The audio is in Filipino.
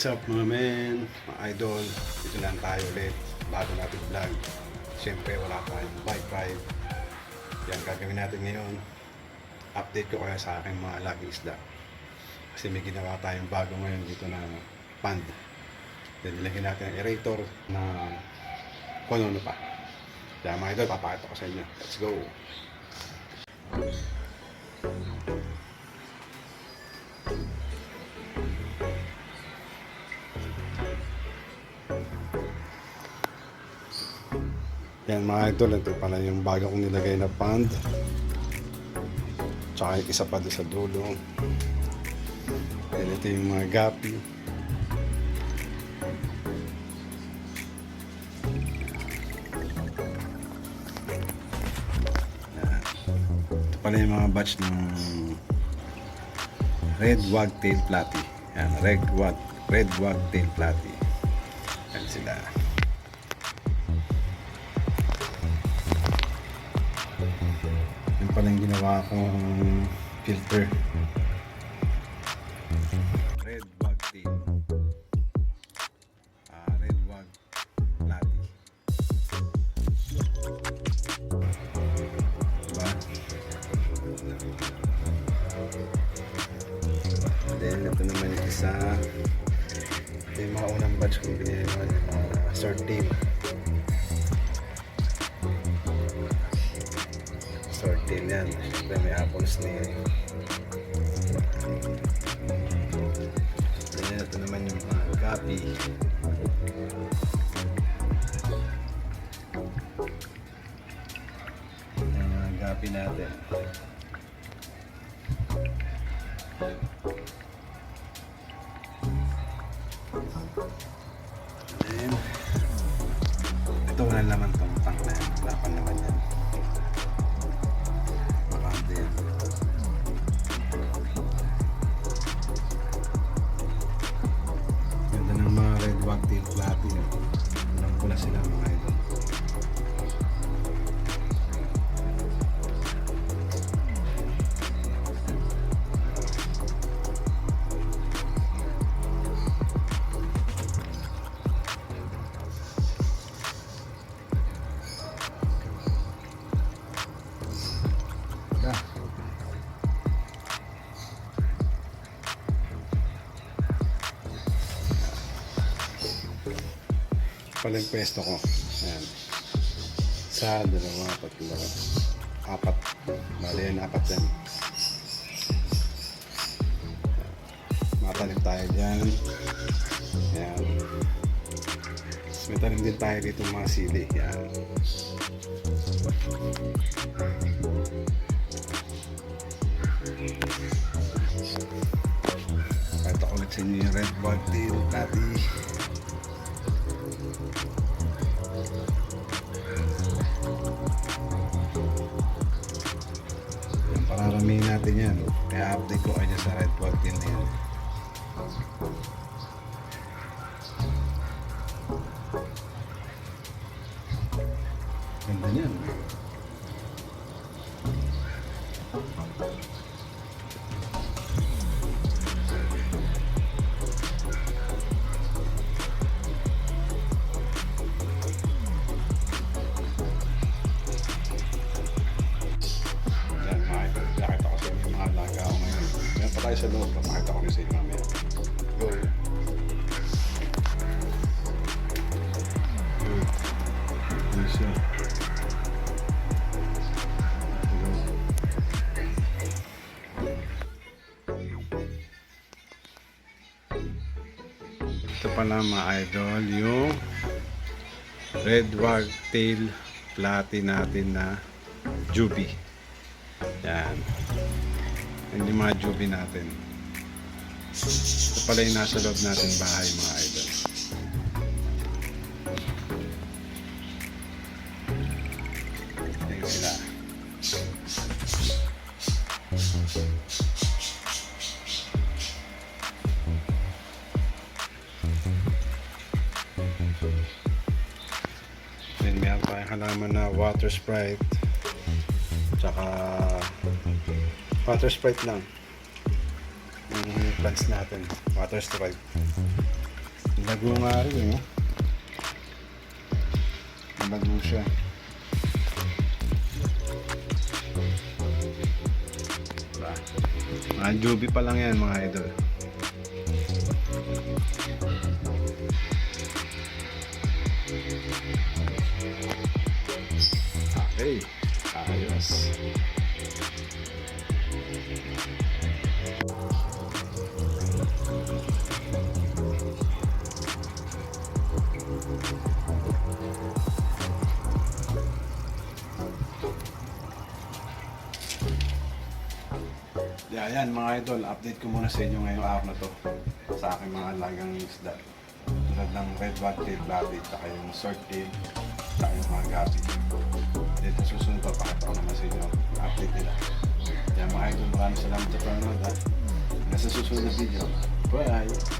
What's up mga men, mga idol? Dito lang tayo ulit, bago natin vlog. Siyempre wala tayong bike ride. Yan gagawin natin ngayon. Update ko kayo sa aking mga laging isda. Kasi may ginawa tayong bago ngayon dito na pond. Then nilagyan natin ang aerator na kung ano pa. Kaya mga idol, papakita ko sa inyo. Let's go! Yan mga idol, ito pala yung bago kong nilagay na pond. Tsaka yung isa pa doon sa dulo. Yan ito yung mga gapi. Ito pala yung mga batch ng red wagtail platy. Yan, red wag red wagtail platy. Yan sila. Pala yung ginawa kong filter. Red wag tail. Ah, red wag platy. Diba? Then, ito naman yung isa. Ito yung mga unang batch kong binili naman. Uh, short tape. Yan. Siyempre may apple snail. Then, ito naman yung mga gapi. Yung mga gapi natin. Then, ito wala naman tong wagtail platinum. Walang pula sila mga idol. Pala yung pwesto ko. Ayan. Isa, dalawa, tatlo, apat. Bali yan, apat yan. Matalim tayo dyan. Ayan. Tapos din tayo dito mga sili. Ayan. Ito ulit sa inyo yung red bug tail platy. Natin yan. Kaya update ko kayo sa red tail na yan. Ganda niyan. Tayo sa loob, makita ko rin sa inyo mamaya. Go. Good siya. Ito pala mga idol, yung red wagtail platy natin na juby. Yan. Yung mga juby natin. Ito pala yung nasa loob natin bahay mga idol. Yan sila. Then meron tayong halaman na water sprite. Tsaka water sprite lang. Yung plants natin, water sprite. Lago nga rin eh. Lago siya. Diba? Mga jubi pa lang yan mga idol. Okay, ayos. Yeah, yan mga idol, update ko muna sa inyo ngayong araw na to sa aking mga alagang isda. Tulad ng red tail rabbit, saka yung short tail, saka yung mga gabi. Dito susunod pa, pakita ko naman sa inyo update nila. Yan mga idol, maraming salamat sa panonood ha. Nasa susunod na video. Bye!